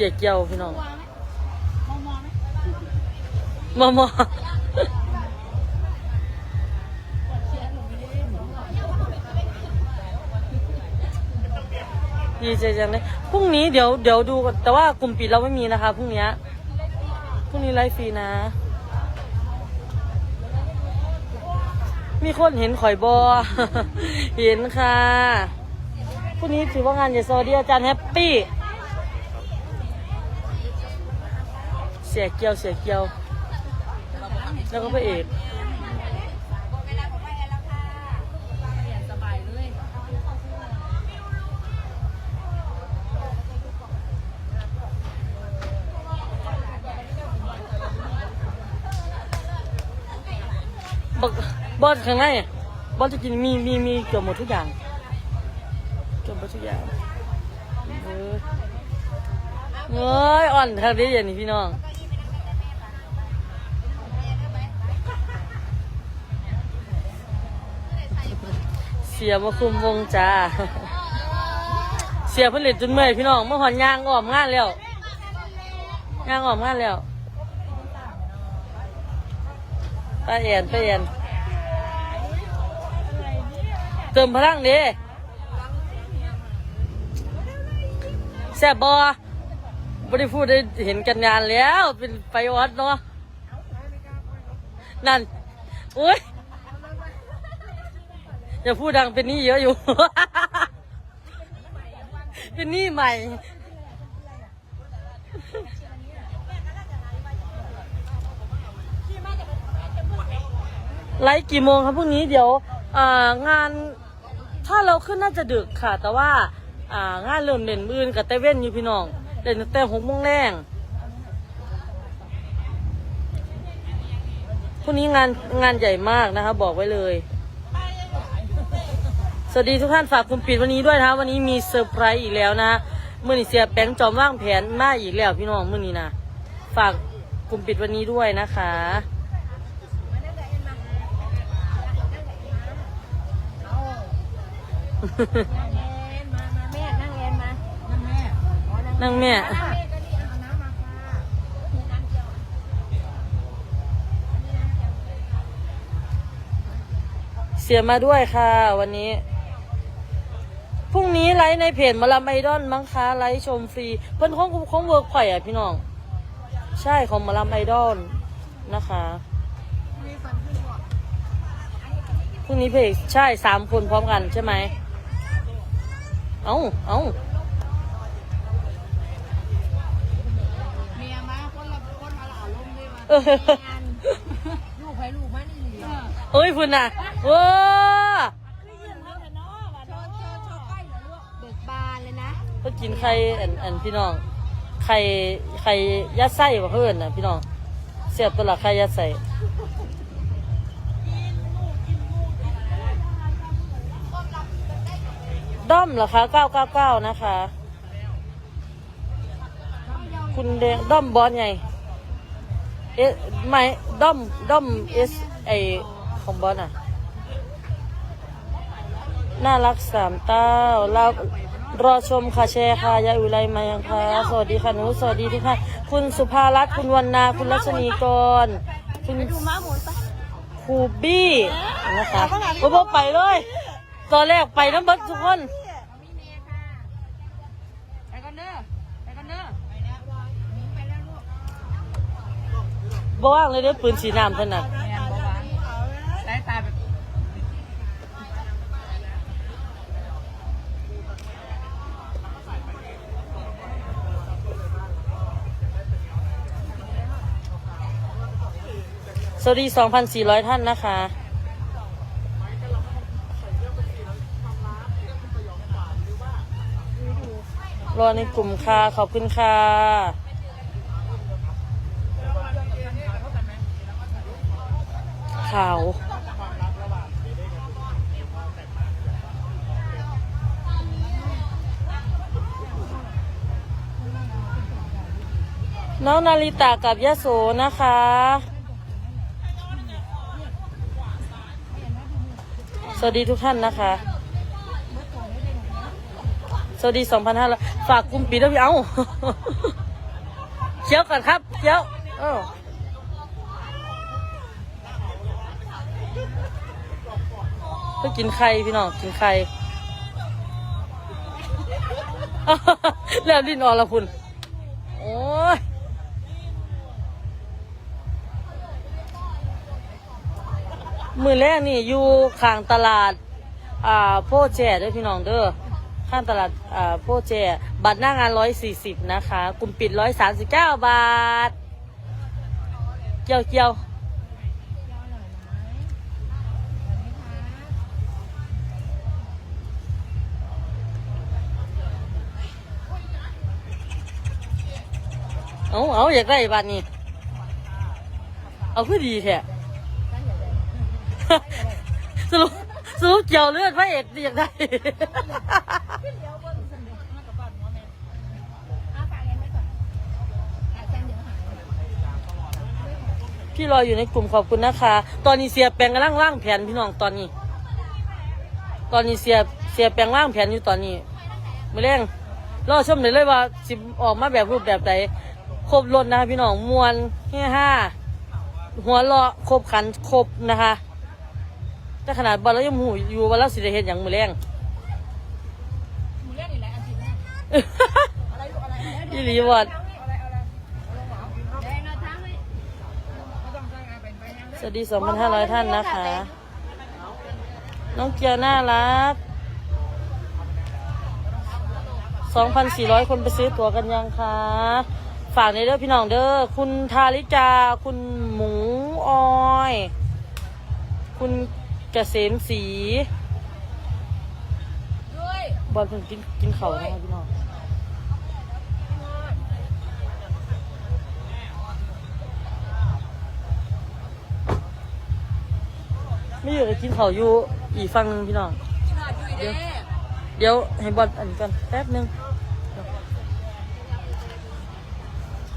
สียเกียวพี่น้องมองมองไหมมอมอดีใจจังเลยพรุ่งนี้เดี๋ยวเดี๋ยวดูก่อนแต่ว่ากลุ่มปิดเราไม่มีนะคะพรุ่งนี้พรุ่งนี้ไลฟ์ฟรีนะ มีคนเห็นข่อยบอเห็นค่ะพรุ่งนี้ถือว่างานใหญ่สวัสดีอาจารย์แฮปปี้ เสียเกียวเสียเกียว แล้วก็พระเอกบายเลยบอบอสข้างในบอสจะกินมีมีมีเกือบหมดทุกอย่างเกือบหมดทุกอย่างเออเงยอ่อนทางนี้อย่างนี้พี่น้อง สียมาคุมวงจ้า เสียผลิตจนเมื่อยพี่น้องเมื่อหอนยางออมงานแล้วยางออมงานแล้วป้าแอนป้าแอนเติมพลังดิแซ่บบอบริพูดได้เห็นกันงานแล้ว เป็นไฟวัดเนาะนั่น อุ้ย อย่าพูดดังเป็นหนี้เยอะอยู่ เป็นหนี้ใหม่ ไลฟ์กี่โมงครับพรุ่งนี้เดี๋ยวงานถ้าเราขึ้นน่าจะดึกค่ะ แต่ว่า อ่างานเริ่มเด่นมื่นกับเตเว่นอยู่พี่น้องเด่นแต่หกโมงแรงพรุ่งนี้งานงานใหญ่มากนะคะ บอกไว้เลย สวัสดีทุกท่านฝากคุณปิดวันนี้ด้วยนะคะวันนี้มีเซอร์ไพรส์อีกแล้วนะเมื่อนี้เสียแป้งจอมว่างแผนมาอีกแล้วพี่น้องเมื่อนี้นะฝากกลุ่มปิดวันนี้ด้วยนะคะมามาแม่นั่งเรียนมานั่งแม่นั่งแม่แม่ก็นี่เอาน้ำมาค่ะน้ำเจียวเสียมาด้วยค่ะ วันนี้ พรุ่งนี้ไลฟ์ในเพจมาลาไอดอนมั้งคะไลฟ์ชมฟรี เพิ่นของของเวิร์กพอยอะพี่น้อง ใช่ของมาลาไอดอนนะคะพรุ่งนี้เพจใช่สามคนพร้อมกันใช่ไหมเอ้าเอ้าเมียมาคนละคนละอารมณ์ด้วยมาเออลูกใครลูกมันนี่เหลือเอ้ยพุ่นน่ะว้า ก็กินไข่อันอันพี่น้องไข่ไข่ยัดไส้บ่เพื่อนน่ะพี่น้องเสียบตัวละไข่ยัดไส้ด้อมเหรอคะ999 นะคะ คุณแดงด้อมบอสไงเอ๊ะไม่ด้อมด้อมเอสไอของบอสอะ น่ารักสามเต้าเรา รอชมค่ะแชร์ค่ะยายอุไรมายังคะสวัสดีค่ะหนูสวัสดีทุกท่านคุณสุภารัตน์คุณวันนาคุณรัชนีกรคุณครูบี้นะคะโอ้โหไปเลย ตอนแรกไปน้ำเบัดทุกคนไปกันเด้อไปกันเด้อบ่ว่างเลยเด้อปืนฉีดน้ำเท่านั้น สวัสดี 2,400 ท่านนะคะ รอในกลุ่มค่ะ ขอบคุณค่ะ ข่าว น้องนาริตากับยะโสนะคะ สวัสดีทุกท่านนะคะ สวัสดี2,500ฝากกุมปิดด้วยพี่เอ้าเคี้ยวก่อนครับเคี้ยวเออเพื่อกินไข่พี่น้องกินไข่แล้วดินออกและคุณ มือแรกนี่อยู่ข้างตลาด อ่าโพแจเด้วยพี่น้องเด้อข้างตลาดอ่าโพแจบัตรหน้างานร้อยสี่สิบนะคะ กลุ่มปิดร้อยสามสิบเก้าบาท เกี่ยวเกี่ยวเอาเอาอยากได้บัตรนี่เอาคือดีแท้ สรุปสรุปเกี่ยวเลือดพระเอกอยากได้พี่รออยู่ในกลุ่มขอบคุณนะคะ ตอนนี้เสียแปลงกำลังว่างแผนพี่น้องตอนนี้ ตอนนี้เสียเสียแปลงว่างแผนอยู่ตอนนี้มาเร่งรอชมเลยเลยว่าสิออกมาแบบรูปแบบใดครบรถนะคะพี่น้องมวนเฮห้าหัวเราะครบขันครบนะคะ แต่ขนาดบอลแล้วยังหูอยู่ว่าเราสิได้เห็นอย่างมือแรง หมูเลี้ยงนี่แหละอาทิตย์หน้าอะไรลูกอะไรอีหลีวอดอะไรอะไรแดงเอาทั้งเลยไม่ต้องสร้างอะไรเป็นไปยังสวัสดี 2,500 ท่านนะคะ น้องเกียร์น่ารัก 2,400 คนไปซื้อตั๋วกันยังคะ ฝากในเด้อพี่น้องเด้อ คุณทาริกาคุณหมูออย คุณเกษมศรีด้วยบอลเพิ่งกินกินเขาวนะคะพี่น้องไม่อยู่กับกินเขาวอยู่อีกฝั่งหนึงพี่น้อง เดี๋ยวเดี๋ยวให้บอลอันนี้ก่อนแป๊บหนึง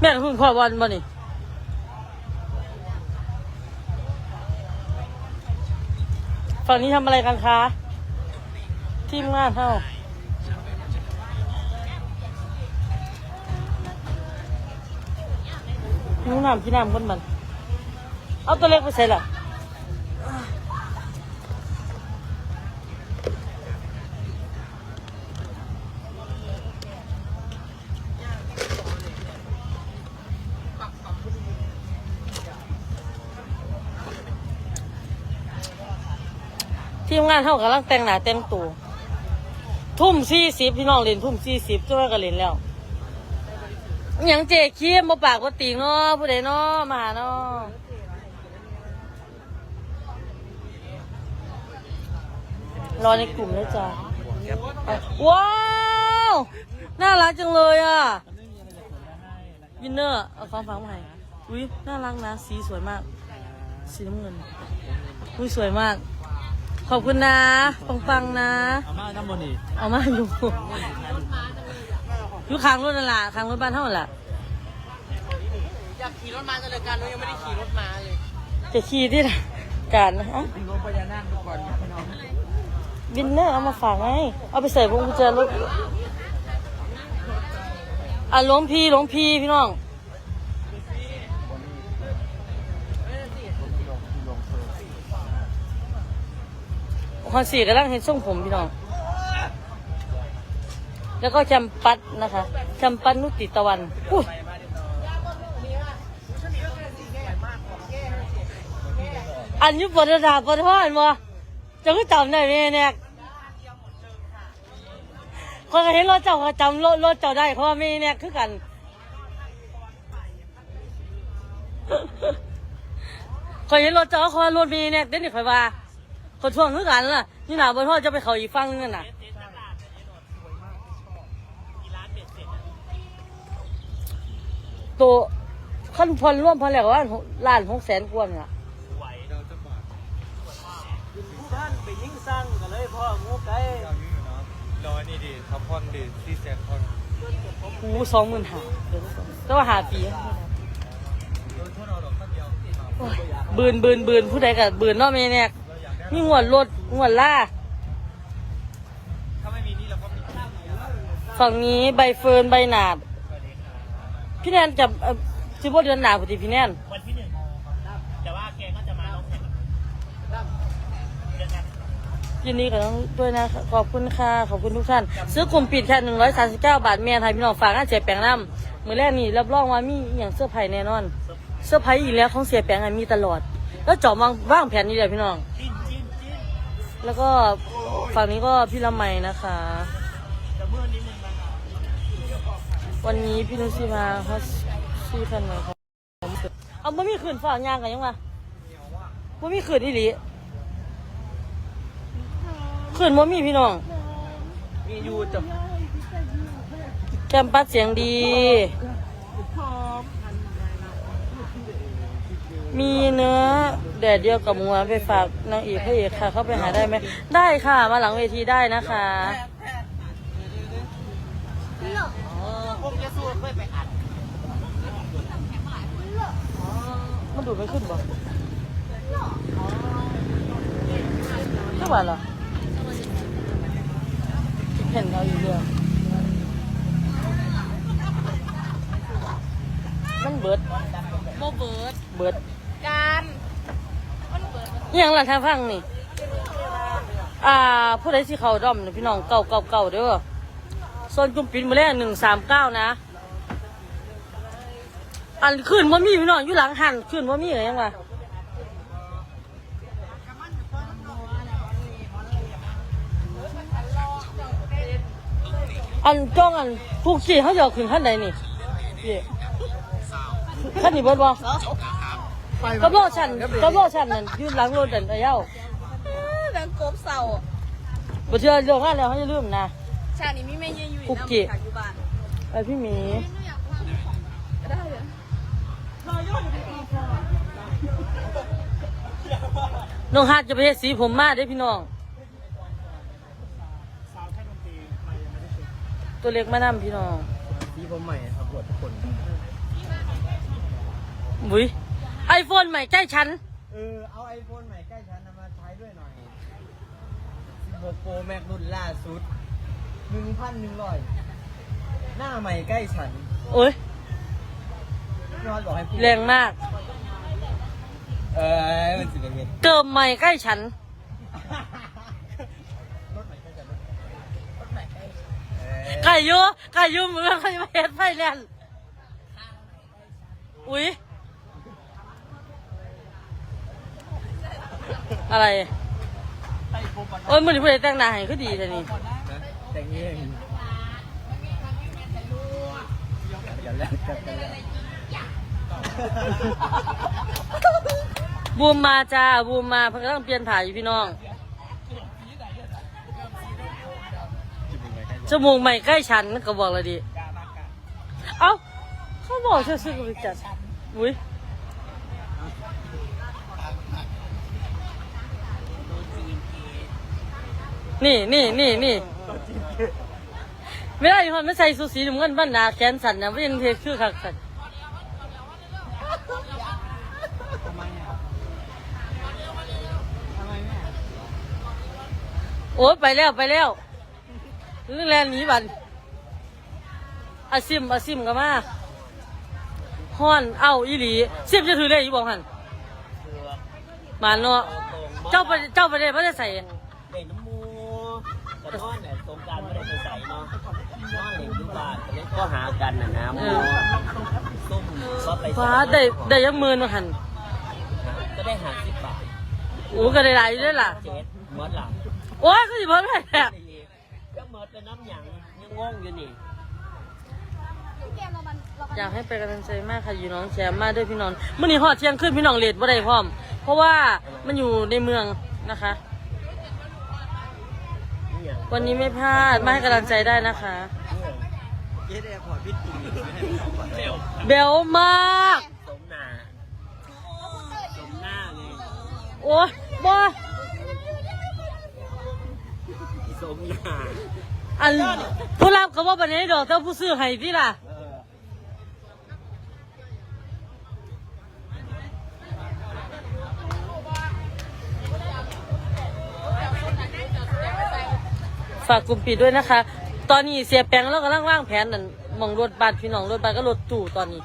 แม่กับคุณพ่อบอลบ่นี่ ฝั่งนี้ทำอะไรกันคะ ทีมงานเท่าหนูน้ำพี่น้ำคนมัน เอาตัวเล็กไปใส่ละ งานเท่ากำลังแต่งหน้าแต่งตัวทุ่มสี่สิบพี่น้องเล่นทุ่มสี่สิบจ้าก็เล่นแล้วอิหยังเจ๊ขี้มาปากว่าติงเนาะผู้ใดเนาะมาหาเนาะรอในกลุ่มเลยจ้ะว้าวน่ารักจังเลยอะวินเนอร์เอาของฟังมาให้อุ้ยน่ารักนะสีสวยมาก สีน้ำเงินอุ้ยสวยมาก ขอบคุณนะปังๆนะ อาม่าน้ำมันนี่เอามาอยู่อยู่ข้างรถนั่นแหละข้างรถบ้านเท่านั้นแหละอยากขี่รถมาจังเลยการยังไม่ได้ขี่รถมาเลย จะขี่ที่ไหนการนะฮะขี่รถพญานาคก่อนพี่น้องวินเนอร์เอามาฝากไงเอาไปใส่พวงกุญแจรถอะหลวงพี่หลวงพี่พี่น้อง คอนสีกำลังเห็นทรงผมพี่น้อง แล้วก็จำปัดนะคะจำปัดนุติตะวันอุ้ยอันยุบปดาปดทอนบ่จะก็จำได้ไหมเนี่ยคนเห็นรถเจ้าก็จำรถรถเจ้าได้เพราะว่าไม่เนี่ยคือกันคอยเห็นรถเจ้าเขาว่ารถมีเนี่ยเดี๋ยวนี้คอยว่า คนช่วงคือกันล่ะนี่หนาบนพ่อจะไปเขาอีกฟังนึงน่ะตัวขั้นพลร่วมพลแล้วว่าล้านหกแสนกว่าเนี่ยท่านไปยิ่งสร้างกันเลยพ่องูไก่รอนี่ดิทับพอนดิที่แซมพอนหูสองหมื่นหาเดี๋ยวแต่ว่าหาปีโอ้ยบืนบืนบืนผู้ใดกับบืนเนาะแม่เนี่ย นี่งวดรถงวดล่าถ้าไม่มีนี่เราก็มีฝั่งนี้ใบเฟิร์นใบหนาด พี่แนนจะเอ่อสิบเดือนหนาพอดีพี่แนนวันที่หนึ่งแต่ว่าแกก็จะมาร้องเพลงเดือนนยินดีกับน้องด้วยนะขอบคุณค่ะ ขอบคุณทุกท่าน ซื้อกลุ่มปิดแค่139บเก้าบาทแม่ไทยพี่น้องฝากงานเสียแปลงน้ำมือแรกนี่รับรองว่ามีอย่างเสื้อร์ไผ่แน่นอน เสื้อร์ไผ่อีกแล้วของเสียแปลงมีตลอด แล้วจอมวางว่างแผนนี่เลยพี่น้องจิ้นจิ้นจิ้น แล้วก็ฝั่งนี้ก็พี่ละไมนะคะแต่เมื่อนิดนึงนะวันนี้พี่นุชิมาเขาชื่อพันไหมครับเอาบ่มีขืนฝ่ายางกันยังวะบ่มีขืนอีหลีขืนบ่มีพี่น้อง มีอยู่จะแคมปัสเสียงดี มีเนื้อแดดเดียวกับหมูหวานไปฝากนางเอกพระเอกค่ะ เข้าไปหาได้ไหม ได้ค่ะ มาหลังเวทีได้นะคะ พวกยาสูเคยไปอัดมันดูดไม่ขึ้นบ่ไม่หวานเหรอเห็นเราอยู่เรื่องมันเบิด โมเบิร์ดเบิด การมันเบิร์ด อิห ยังล่ะทางฟังนี่ อ่า ผู้ใดสิเขาด้อมนี่พี่น้องเก่าเก่าเก่าเด้อโซนจุ่มปินมาแรกหนึ่งสามเก้านะ อันขึ้นว่ามีพี่น้องอยู่หลังหันขึ้นว่ามีอะไรยังวะอันจ้องอันผูกขี่เขาจะเอาขึ้นขั้นใดนี่พี่ขั้นนี้เบิดบ่ กระบอกฉันกระบอกฉันนั่นอยืนหลังรถดันไอ้เย้าแบงกบเสาบ่เชื่อเรื่องงานแล้วเขาจะลืมนะชาตินี้มีแม่ยืนอยู่คุกน้ำกี้ฉากอยู่บ้านไอพี่หมีได้เลยน้องฮัดจะไปเฮ็ดสีผมมาได้อพี่น้อง ตัวเล็กมานํพี่น้องที่ผมใหม่ครับบวชทุกคนบุ้ย ไอโฟนใหม่ใกล้ฉัน เออ เอาไอโฟนใหม่ใกล้ฉันเอามาใช้ด้วยหน่อย 16 Pro Max รุ่นล่าสุด 1,100 หน้าใหม่ใกล้ฉันโอ้ยพี่นอนบอกให้พูดแรงมาก เออมันสิเป็นไงเกิมใหม่ใกล้ฉันไก่อยูไก่อยูมือใครมาเฮ็ดไฟแลนด์อุ้ย อะไรโอ้ยมือนี้ผู้ใดแต่งหน้าให้คือดีแต่นี่แต่งเองกันแล้วกันแล้วบูมมาจ้าบูมมาเพิ่งกำลังเปลี่ยนถ่ายอยู่พี่น้องจมูกใหม่ใกล้ฉันก็บอกเลยดิ เอ้า เขาบอกชื่อซื้อกับไปจัดอุ้ย นี่นี่นี่นี่ไม่ได้คนไม่ใส่สูสีน้ำเงินบ้านนาแขนสั่นนะไม่ยังเทคือคักสันโอ้ยไปแล้วไปแล้วเรื่องแลนหนีบันอาซิมอาซิมก็มาฮ้อนเอ้าอีหลีซิมจะถือเลยอีบอกหันมาเนาะเจ้าไปเจ้าไปเลยไม่ได้ใส่ ระท้อนเนี่ยสงการไม่ได้ไปใส่เนาะน้องเด็กที่บ้านเล่นก็หากันนะนะมูส้มก็ไปฟ้าได้ได้ยังมือมาหันก็ได้หาสิบบาทโอ้ก็ได้หลายอยู่ด้วยล่ะเจ็ดมดหลังโอ้ยก็สิเพิ่มไปแหละก็มดเป็นน้ำหยังยังงงอยู่นี่อยากให้เป็นกำลังใจมากค่ะอยู่น้องแชมป์มากด้วยพี่น้องเมื่อนี้ฮอดเที่ยงขึ้นพี่น้องเลดบ่ได้พร้อม เพราะว่ามันอยู่ในเมืองนะคะนี่หยัง วันนี้ไม่พลาดมาให้กำลังใจได้นะคะ เย็ดแอร์พอร์ตพิษจริงเร็วเบลมาก สมหนาสมหน้าเลยโอ้ยบ่สมหน้าอันผู้รับก็ว่าปันนี้ดอกเจ้าผู้ซื้อให้ที่ล่ะ ฝากกลุ่มปิดด้วยนะคะ ตอนนี้เสียแปงแล้วกำลังวางแผนนั่นมองรถบัสพี่น้องรถบัสก็รถตู่ตอนนี้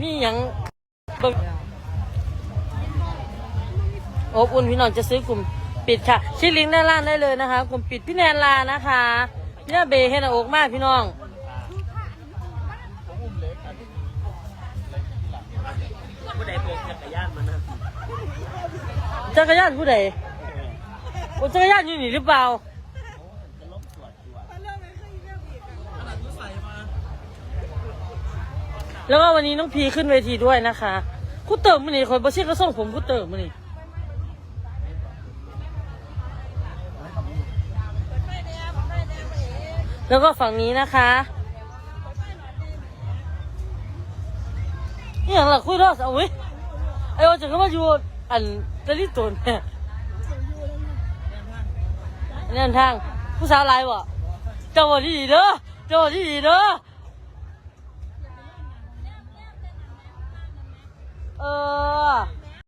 มีหยังเบิ่งอบอุ่นพี่น้องจะซื้อกลุ่มปิดค่ะชี้ลิงก์ด้านล่างได้เลยนะคะกลุ่มปิดพี่แนนลานะคะพี่นาเบย์เฮดหนาอกมากพี่น้องผู้ใดโบกจักรยานมานะจักรยานผู้ใดโอ้จักรยานอยู่นี่หรือเปล่า แล้วก็วันนี้น้องพีขึ้นเวทีด้วยนะคะคุเติมมันนี่คนบอชิก็ส่งผมคุเติมมันนี่แล้วก็ฝั่งนี้นะคะนี่อย่างหลักคุยรอดเอาไว้ยไอ้วันจะเข้ามาอยู่อันตะลิตนเนี่ยเนี่ยทางผู้สาวไลน์วะเจ้าวันที่ดีเด้อเจ้าวันที่ดีเด้อ 呃，